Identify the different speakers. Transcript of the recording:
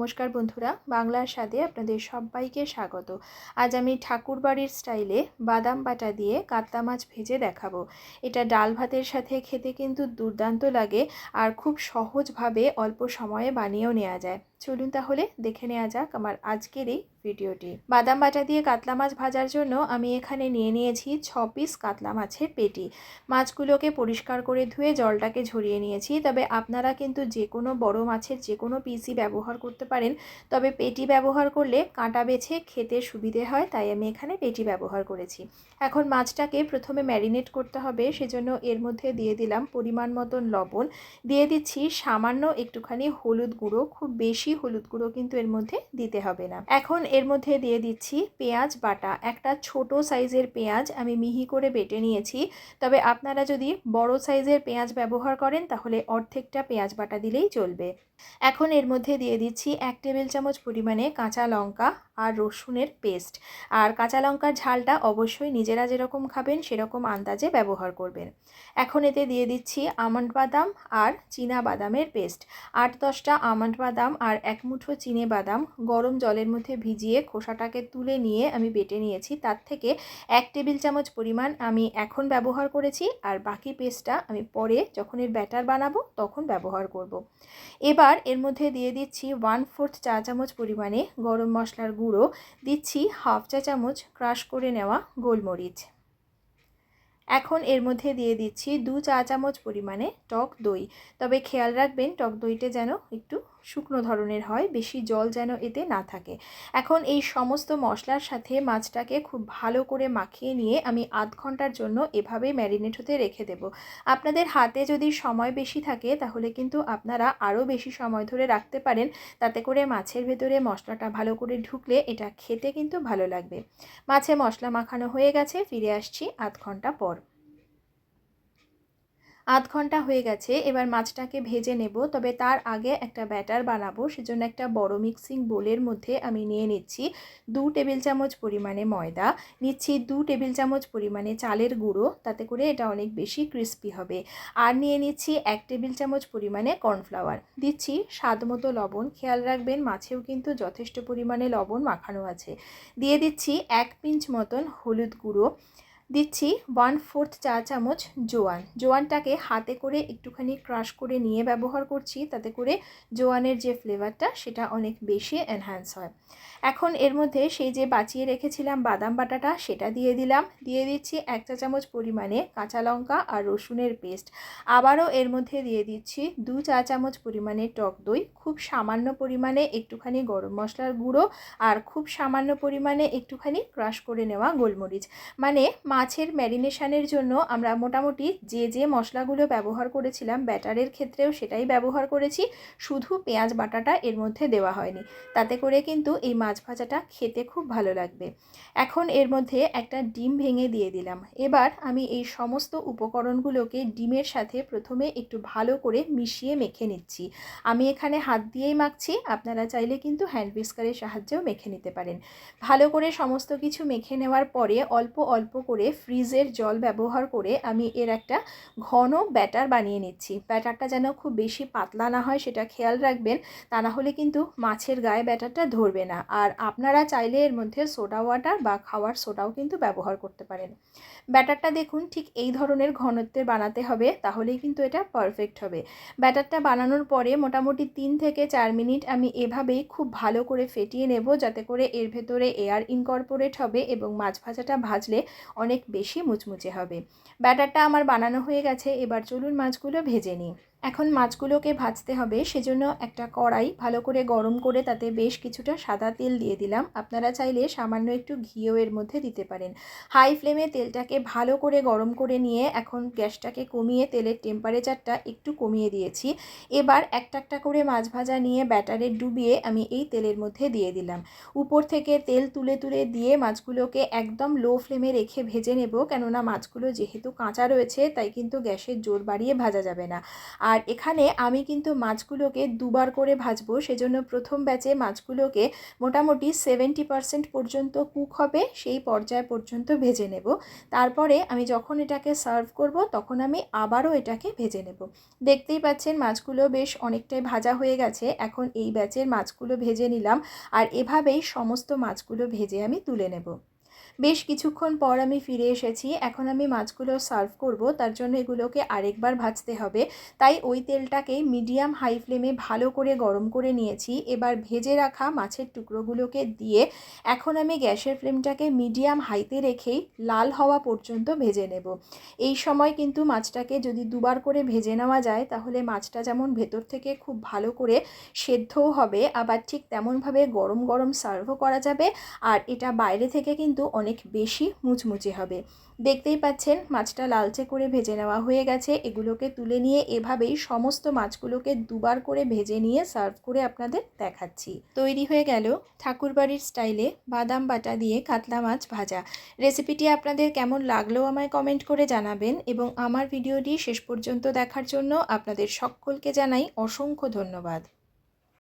Speaker 1: নমস্কার বন্ধুরা, বাংলার স্বাদে আপনাদের সবাইকে স্বাগত। আজ আমি ঠাকুরবাড়ির স্টাইলে বাদাম বাটা দিয়ে কাতলা মাছ ভেজে দেখাবো। এটা ডাল ভাতের সাথে খেতে কিন্তু দুর্দান্ত লাগে আর খুব সহজভাবে অল্প সময়ে বানিয়েও নেওয়া যায়। চলুন তাহলে দেখে নেওয়া যাক আমার আজকের এই ভিডিওটি। বাদাম বাটা দিয়ে কাতলা মাছ ভাজার জন্য আমি এখানে নিয়ে নিয়েছি ছ পিস কাতলা মাছের পেটি। মাছগুলোকে পরিষ্কার করে ধুয়ে জলটাকে ঝরিয়ে নিয়েছি। তবে আপনারা কিন্তু যে কোনো বড় মাছের যে কোনো পিসই ব্যবহার করতে পারেন। তবে পেটি ব্যবহার করলে কাঁটা বেছে খেতে সুবিধে হয়, তাই আমি এখানে পেটি ব্যবহার করেছি। এখন মাছটাকে প্রথমে ম্যারিনেট করতে হবে, সেজন্য এর মধ্যে দিয়ে দিলাম পরিমাণ মতন লবণ। দিয়ে দিচ্ছি সামান্য একটুখানি হলুদ গুঁড়ো, খুব বেশি হলুদ গুঁড়ো কিন্তু এর মধ্যে দিতে হবে না। এখন এর মধ্যে দিয়ে দিচ্ছি পেঁয়াজ বাটা। একটা ছোট সাইজের পেঁয়াজ আমি মিহি করে বেটে নিয়েছি। তবে আপনারা যদি বড় সাইজের পেঁয়াজ ব্যবহার করেন, তাহলে অর্ধেকটা পেঁয়াজ বাটা দিলেই চলবে। এখন এর মধ্যে দিয়ে দিচ্ছি এক টেবিল চামচ পরিমাণে কাঁচা লঙ্কা। আর রসুনের পেস্ট। আর কাঁচা লঙ্কার ঝালটা অবশ্যই নিজেরা যেরকম খাবেন, সেরকম আন্দাজে ব্যবহার করবেন। এখন এতে দিয়ে দিচ্ছি আমন্ড বাদাম আর চীনা বাদামের পেস্ট। আট দশটা আমন্ড বাদাম আর এক মুঠো চিনে বাদাম গরম জলের মধ্যে ভিজিয়ে খোসাটাকে তুলে নিয়ে আমি বেটে নিয়েছি। তার থেকে এক টেবিল চামচ পরিমাণ আমি এখন ব্যবহার করেছি আর বাকি পেস্টটা আমি পরে যখন এর ব্যাটার বানাবো তখন ব্যবহার করব। এবার এর মধ্যে দিয়ে দিচ্ছি ওয়ান ফোর্থ চা চামচ পরিমাণে গরম মশলার গুঁড়ো দিচ্ছি হাফ চা চামচ ক্রাশ করে নেওয়া গোলমরিচ। এখন এর মধ্যে দিয়ে দিচ্ছি দু চা চামচ পরিমাণে টক দই। তবে খেয়াল রাখবেন টক দইটা যেন একটু শুকনো ধরনের হয়, বেশি জল যেন এতে না থাকে। এখন এই সমস্ত মশলার সাথে মাছটাকে খুব ভালো করে মাখিয়ে নিয়ে আমি আধ ঘণ্টার জন্য এভাবেই ম্যারিনেট হতে রেখে দেব। আপনাদের হাতে যদি সময় বেশি থাকে, তাহলে কিন্তু আপনারা আরও বেশি সময় ধরে রাখতে পারেন। তাতে করে মাছের ভেতরে মশলাটা ভালো করে ঢুকলে এটা খেতে কিন্তু ভালো লাগবে। মাছে মশলা মাখানো হয়ে গেছে, ফিরে আসছি আধ ঘণ্টা পর। আধ ঘণ্টা হয়ে গেছে, এবার মাছটাকে ভেজে নেব। তবে তার আগে একটা ব্যাটার বানাবো, সেজন্য একটা বড় মিক্সিং বোলের মধ্যে আমি নিয়ে নিচ্ছি দু টেবিল চামচ পরিমাণে ময়দা, নিচ্ছি দু টেবিল চামচ পরিমাণে চালের গুঁড়ো, তাতে করে এটা অনেক বেশি ক্রিস্পি হবে। আর নিয়ে নিচ্ছি এক টেবিল চামচ পরিমাণে কর্নফ্লাওয়ার। দিচ্ছি স্বাদ মতো লবণ, খেয়াল রাখবেন মাছেও কিন্তু যথেষ্ট পরিমাণে লবণ মাখানো আছে। দিয়ে দিচ্ছি এক পিঞ্চ মতন হলুদ গুঁড়ো দিচ্ছি ওয়ান ফোর্থ চা চামচ জোয়ান। জোয়ানটাকে হাতে করে একটুখানি ক্রাশ করে নিয়ে ব্যবহার করছি, তাতে করে জোয়ানের যে ফ্লেভারটা সেটা অনেক বেশি এনহ্যান্স হয়। এখন এর মধ্যে সেই যে বাঁচিয়ে রেখেছিলাম বাদাম বাটাটা, সেটা দিয়ে দিলাম। দিয়ে দিচ্ছি এক চা চামচ পরিমাণে কাঁচা লঙ্কা আর রসুনের পেস্ট আবারও এর মধ্যে দিয়ে দিচ্ছি দু চা চামচ পরিমাণে টক দই। খুব সামান্য পরিমাণে একটুখানি গরম মশলার গুঁড়ো আর খুব সামান্য পরিমাণে একটুখানি ক্রাশ করে নেওয়া গোলমরিচ। মানে মাছের ম্যারিনেশনের জন্য আমরা মোটামুটি যে যে মশলাগুলো ব্যবহার করেছিলাম ব্যাটারের ক্ষেত্রেও সেটাই ব্যবহার করেছি। শুধু পেঁয়াজ বাটাটা এর মধ্যে দেওয়া হয়নি। তাতে করে কিন্তু এই মাছ ভাজাটা খেতে খুব ভালো লাগবে। এখন এর মধ্যে একটা ডিম ভেঙে দিয়ে দিলাম। এবার আমি এই সমস্ত উপকরণগুলোকে ডিমের সাথে প্রথমে একটু ভালো করে মিশিয়ে মেখে নিচ্ছি। আমি এখানে হাত দিয়েই মাখছি। আপনারা চাইলে কিন্তু হ্যান্ড বিস্কারের সাহায্যেও মেখে নিতে পারেন। ভালো করে সমস্ত কিছু মেখে নেওয়ার পরে অল্প অল্প করে ফ্রিজের জল ব্যবহার করে আমি এর একটা ঘন ব্যাটার বানিয়ে নিচ্ছি। ব্যাটারটা যেন খুব বেশি পাতলা না হয়, সেটা খেয়াল রাখবেন। তা না হলে কিন্তু মাছের গায়ে ব্যাটারটা ধরবে না। আর আপনারা চাইলে এর মধ্যে সোডা ওয়াটার বা খাওয়ার সোডাও কিন্তু ব্যবহার করতে পারেন। ব্যাটারটা দেখুন, ঠিক এই ধরনের ঘনত্বের বানাতে হবে, তাহলেই কিন্তু এটা পারফেক্ট হবে। ব্যাটারটা বানানোর পরে মোটামুটি তিন থেকে চার মিনিট আমি এভাবেই খুব ভালো করে ফেটিয়ে নেব, যাতে করে এর ভেতরে এয়ার ইনকর্পোরেট হবে এবং মাছ ভাজাটা ভাজলে অনেক বেশি মুচমুচে হবে। ব্যাটারটা আমার বানানো হয়ে গেছে এবার চলুন মাছগুলো ভেজে নিই। এখন মাছগুলোকে ভাজতে হবে, সেজন্য একটা কড়াই ভালো করে গরম করে তাতে বেশ কিছুটা সাদা তেল দিয়ে দিলাম। আপনারা চাইলে সামান্য একটু ঘিও এর মধ্যে দিতে পারেন। হাই ফ্লেমে তেলটাকে ভালো করে গরম করে নিয়ে এখন গ্যাসটাকে কমিয়ে তেলের টেম্পারেচারটা একটু কমিয়ে দিয়েছি। এবার একটা একটা করে মাছ ভাজা নিয়ে ব্যাটারে ডুবিয়ে আমি এই তেলের মধ্যে দিয়ে দিলাম। উপর থেকে তেল তুলে তুলে দিয়ে মাছগুলোকে একদম লো ফ্লেমে রেখে ভেজে নেব, কেননা মাছগুলো যেহেতু কাঁচা রয়েছে, তাই কিন্তু গ্যাসের জোর বাড়িয়ে ভাজা যাবে না। আর এখানে আমি কিন্তু মাছগুলোকে দুবার করে ভাজবো, সেজন্য প্রথম ব্যাচে মাছগুলোকে মোটামুটি সেভেন্টি পার্সেন্ট পর্যন্ত কুক হবে, সেই পর্যায় পর্যন্ত ভেজে নেব। তারপরে আমি যখন এটাকে সার্ভ করব, তখন আমি আবারও এটাকে ভেজে নেব। দেখতেই পাচ্ছেন মাছগুলো বেশ অনেকটাই ভাজা হয়ে গেছে, এখন এই ব্যাচের মাছগুলো ভেজে নিলাম, আর এভাবেই সমস্ত মাছগুলো ভেজে আমি তুলে নেব। বেশ কিছুক্ষণ পর আমি ফিরে এসেছি। এখন আমি মাছগুলো সার্ভ করব। তার জন্য এগুলোকে আরেকবার ভাজতে হবে। তাই ওই তেলটাকে মিডিয়াম হাই ফ্লেমে ভালো করে গরম করে নিয়েছি। এবার ভেজে রাখা মাছের টুকরোগুলোকে দিয়ে এখন আমি গ্যাসের ফ্লেমটাকে মিডিয়াম হাইতে রেখেই লাল হওয়া পর্যন্ত ভেজে নেব। এই সময় কিন্তু মাছটাকে যদি দুবার করে ভেজে নেওয়া যায়, তাহলে মাছটা যেমন ভেতর থেকে খুব ভালো করে সেদ্ধও হবে, আবার ঠিক তেমনভাবে গরম গরম সার্ভও করা যাবে। আর এটা বাইরে থেকে কিন্তু অনেক বেশি মুচমুচে হবে। দেখতেই পাচ্ছেন, মাছটা লালচে করে ভেজে নেওয়া হয়ে গেছে। এগুলোকে তুলে নিয়ে এভাবেই সমস্ত মাছগুলোকে দুবার করে ভেজে নিয়ে সার্ভ করে আপনাদের দেখাচ্ছি। তৈরি হয়ে গেল ঠাকুরবাড়ির স্টাইলে বাদাম বাটা দিয়ে কাতলা মাছ ভাজা। রেসিপিটি আপনাদের কেমন লাগল আমায় কমেন্ট করে জানাবেন এবং আমার ভিডিওটি শেষ পর্যন্ত দেখার জন্য আপনাদের সকলকে জানাই অসংখ্য ধন্যবাদ।